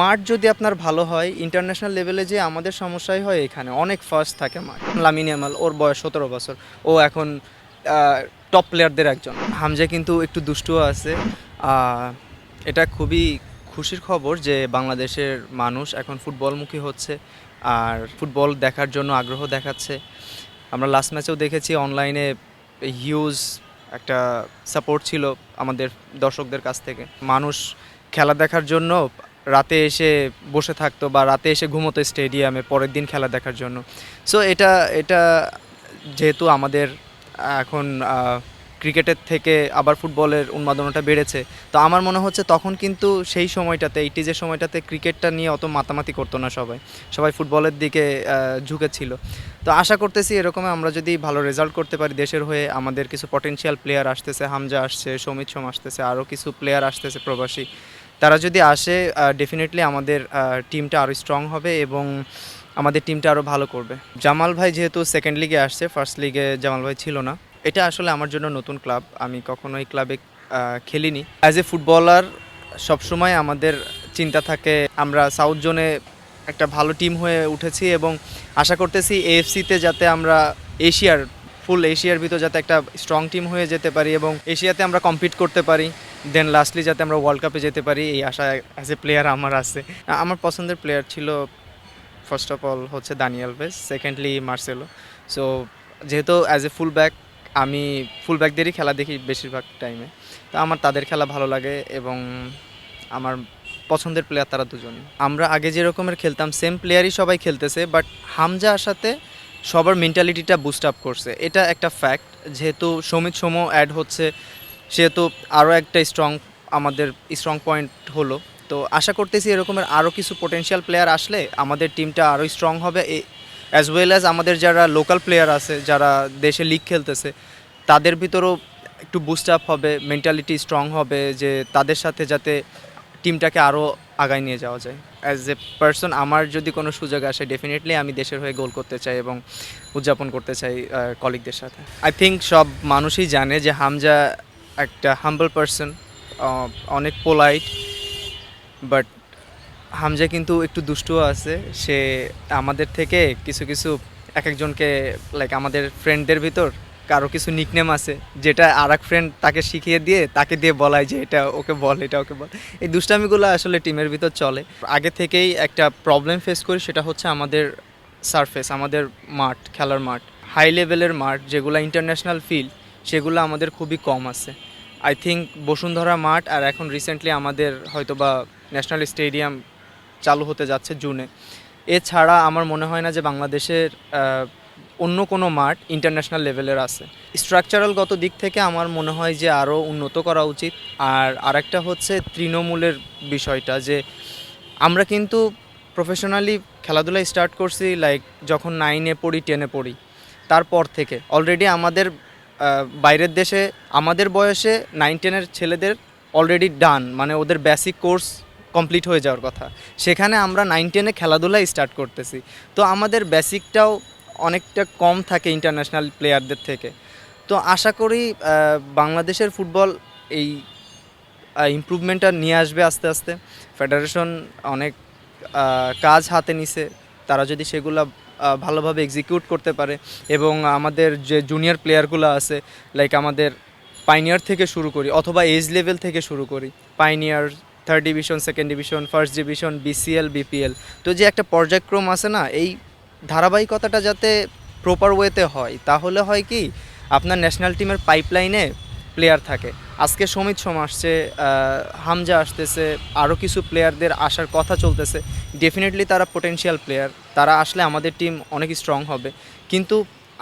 মাঠ যদি আপনার ভালো হয় ইন্টারন্যাশনাল লেভেলে যে আমাদের সমস্যাই হয় এখানে, অনেক ফার্স্ট থাকে মাঠ। লামিন ওর বয়স সতেরো বছর, ও এখন টপ প্লেয়ারদের একজন। হামজা কিন্তু একটু দুষ্টুও আছে। এটা খুবই খুশির খবর যে বাংলাদেশের মানুষ এখন ফুটবলমুখী হচ্ছে, আর ফুটবল দেখার জন্য আগ্রহ দেখাচ্ছে। আমরা লাস্ট ম্যাচেও দেখেছি অনলাইনে হিউজ একটা সাপোর্ট ছিল আমাদের দর্শকদের কাছ থেকে। মানুষ খেলা দেখার জন্য রাতে এসে বসে থাকতো বা রাতে এসে ঘুমোতো স্টেডিয়ামে পরের দিন খেলা দেখার জন্য। সো এটা এটা যেহেতু আমাদের এখন ক্রিকেটের থেকে আবার ফুটবলের উন্মাদনাটা বেড়েছে, তো আমার মনে হচ্ছে তখন কিন্তু সেই সময়টাতে এইটিজের সময়টাতে ক্রিকেটটা নিয়ে অত মাতামাতি করতো না সবাই। সবাই ফুটবলের দিকে ঝুঁকেছিল। তো আশা করতেছি এরকম আমরা যদি ভালো রেজাল্ট করতে পারি দেশের হয়ে, আমাদের কিছু পটেনশিয়াল প্লেয়ার আসতেছে, হামজা আসছে, সমিত সোম আসতেছে আরও কিছু প্লেয়ার আসতেছে প্রবাসী। তারা যদি আসে ডেফিনেটলি আমাদের টিমটা আরও স্ট্রং হবে এবং আমাদের টিমটা আরও ভালো করবে। জামাল ভাই যেহেতু সেকেন্ড লিগে আসছে ফার্স্ট লিগে জামাল ভাই ছিল না। এটা আসলে আমার জন্য নতুন ক্লাব আমি কখনো এই ক্লাবে খেলিনি। অ্যাজ এ ফুটবলার সবসময় আমাদের চিন্তা থাকে, আমরা সাউথ জোনে একটা ভালো টিম হয়ে উঠেছি এবং আশা করতেছি এএফসিতে যাতে আমরা এশিয়ার ফুল এশিয়ার ভিতর যাতে একটা স্ট্রং টিম হয়ে যেতে পারি এবং এশিয়াতে আমরা কম্পিট করতে পারি দেন লাস্টলি যাতে আমরা ওয়ার্ল্ড কাপে যেতে পারি, এই আশা অ্যাজ এ প্লেয়ার আমার আছে। আমার পছন্দের প্লেয়ার ছিল ফার্স্ট অফ অল হচ্ছে Dani Alves secondly Marcelo so যেহেতু অ্যাজ এ ফুল ব্যাক আমি ফুল ব্যাকদেরই খেলা দেখি বেশিরভাগ টাইমে তো আমার তাদের খেলা ভালো লাগে এবং আমার পছন্দের প্লেয়ার তারা দুজনই। আমরা আগে যেরকমের খেলতাম সেম প্লেয়ারই সবাই খেলতেছে বাট হামজা আসাতে সবার মেন্টালিটিটা বুস্ট আপ করছে। এটা একটা ফ্যাক্ট যেহেতু সমিত সম অ্যাড হচ্ছে, সেহেতু আরও একটা স্ট্রং আমাদের স্ট্রং পয়েন্ট হলো। তো আশা করতেছি এরকমের আরও কিছু পোটেনশিয়াল প্লেয়ার আসলে আমাদের টিমটা আরও স্ট্রং হবে। অ্যাজ ওয়েল অ্যাজ আমাদের যারা লোকাল প্লেয়ার আছে, যারা দেশে লিগ খেলতেছে, তাদের ভিতরেও একটু বুস্ট আপ হবে মেন্টালিটি স্ট্রং হবে, যে তাদের সাথে যাতে টিমটাকে আরও আগায় নিয়ে যাওয়া যায়। অ্যাজ এ পার্সন আমার যদি কোনো সুযোগ আসে ডেফিনেটলি আমি দেশের হয়ে গোল করতে চাই এবং উদযাপন করতে চাই কলিগদের সাথে। আই থিঙ্ক সব মানুষই জানে যে হামজা একটা হাম্বল পার্সন অনেক পোলাইট বাট হামজা কিন্তু একটু দুষ্টুও আছে। সে আমাদের থেকে কিছু কিছু এক একজনকে লাইক আমাদের ফ্রেন্ডদের ভিতর কারও কিছু নিকনেম আছে, যেটা আর এক ফ্রেন্ড তাকে শিখিয়ে দিয়ে, তাকে দিয়ে বলায় যে এটা ওকে বল, এটা ওকে বল। এই দুষ্টামিগুলো আসলে টিমের ভিতর চলে। আগে থেকেই একটা প্রবলেম ফেস করি, সেটা হচ্ছে আমাদের সারফেস আমাদের মাঠ, খেলার মাঠ। হাই লেভেলের মাঠ, যেগুলো ইন্টারন্যাশনাল ফিল্ড সেগুলো আমাদের খুবই কম আছে। আই থিঙ্ক বসুন্ধরা মাঠ আর এখন রিসেন্টলি আমাদের হয়তোবা ন্যাশনাল স্টেডিয়াম চালু হতে যাচ্ছে জুনে এছাড়া আমার মনে হয় না যে বাংলাদেশের অন্য কোনো মাঠ ইন্টারন্যাশনাল লেভেলের আছে। স্ট্রাকচারালগত দিক থেকে আমার মনে হয় যে আরও উন্নত করা উচিত। আর আরেকটা হচ্ছে তৃণমূলের বিষয়টা যে আমরা কিন্তু প্রফেশনালি খেলাধুলা স্টার্ট করছি লাইক যখন নাইনে পড়ি টেনে পড়ি। তারপর থেকে অলরেডি আমাদের বাইরের দেশে আমাদের বয়সে নাইন টেনের ছেলেদের অলরেডি ডান মানে ওদের বেসিক কোর্স কমপ্লিট হয়ে যাওয়ার কথা। সেখানে আমরা নাইন টেনে খেলাধুলা স্টার্ট করতেছি। তো আমাদের বেসিকটাও অনেকটা কম থাকে ইন্টারন্যাশনাল প্লেয়ারদের থেকে। তো আশা করি বাংলাদেশের ফুটবল এই ইমপ্রুভমেন্টটা নিয়ে আসবে আস্তে আস্তে। ফেডারেশন অনেক কাজ হাতে নিছে। তারা যদি সেগুলো ভালোভাবে এক্সিকিউট করতে পারে এবং আমাদের যে জুনিয়র প্লেয়ারগুলো আছে লাইক আমাদের পাইনিয়ার থেকে শুরু করি অথবা এজ লেভেল থেকে শুরু করি। Pioneer third division second division first division BCL BPL তো যে একটা পর্যায়ক্রম আছে না, এই ধারাবাহিকতাটা যাতে প্রপার ওয়েতে হয়, তাহলে হয় কি, আপনার ন্যাশনাল টিমের পাইপলাইনে প্লেয়ার থাকে। আজকে সমিত সোম আসছে হামজা আসতেছে আরও কিছু প্লেয়ারদের আসার কথা চলতেছে। ডেফিনেটলি তারা পোটেনশিয়াল প্লেয়ার তারা আসলে আমাদের টিম অনেক স্ট্রং হবে। কিন্তু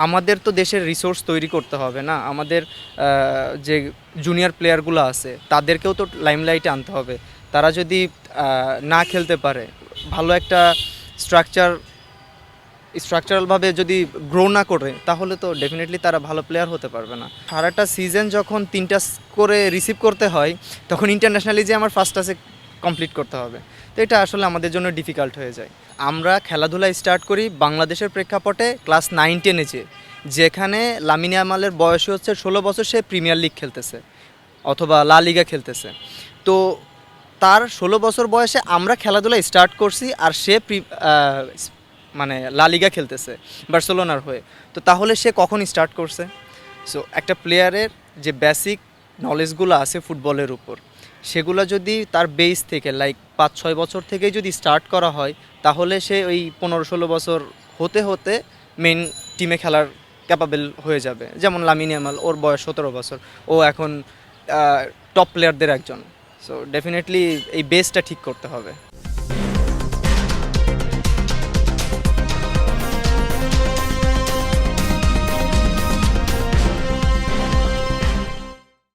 আমাদের তো দেশের রিসোর্স তৈরি করতে হবে না, আমাদের যে জুনিয়র প্লেয়ারগুলো আছে, তাদেরকেও তো লাইমলাইটে আনতে হবে। তারা যদি না খেলতে পারে, ভালো একটা স্ট্রাকচার স্ট্রাকচারালভাবে যদি গ্রো না করে, তাহলে তো ডেফিনেটলি তারা ভালো প্লেয়ার হতে পারবে না। সারাটা সিজন যখন তিনটা করে রিসিভ করতে হয়, তখন ইন্টারন্যাশনালি যে আমার ফার্স্ট টাসে কমপ্লিট করতে হবে। তো এটা আসলে আমাদের জন্য ডিফিকাল্ট হয়ে যায়। আমরা খেলাধুলা স্টার্ট করি বাংলাদেশের প্রেক্ষাপটে ক্লাস নাইন টেনে যে, যেখানে লামিনী আমালের বয়সী হচ্ছে ষোলো বছর সে প্রিমিয়ার লিগ খেলতেছে, অথবা লা লিগা খেলতেছে। তো তার ষোলো বছর বয়সে আমরা খেলাধুলা স্টার্ট করছি আর সে মানে লালিগা খেলতেছে, বার্সেলোনার হয়ে। তো তাহলে সে কখন স্টার্ট করছে? সো একটা প্লেয়ারের যে বেসিক নলেজগুলো আছে ফুটবলের উপর, সেগুলো যদি তার বেস থেকে লাইক পাঁচ ছয় বছর থেকেই যদি স্টার্ট করা হয়, তাহলে সে ওই পনেরো ষোলো বছর হতে হতে মেন টিমে খেলার ক্যাপাবেল হয়ে যাবে। যেমন লামিন ইয়ামাল ওর বয়স সতেরো বছর। ও এখন টপ প্লেয়ারদের একজন। সো ডেফিনেটলি এই বেসটা ঠিক করতে হবে।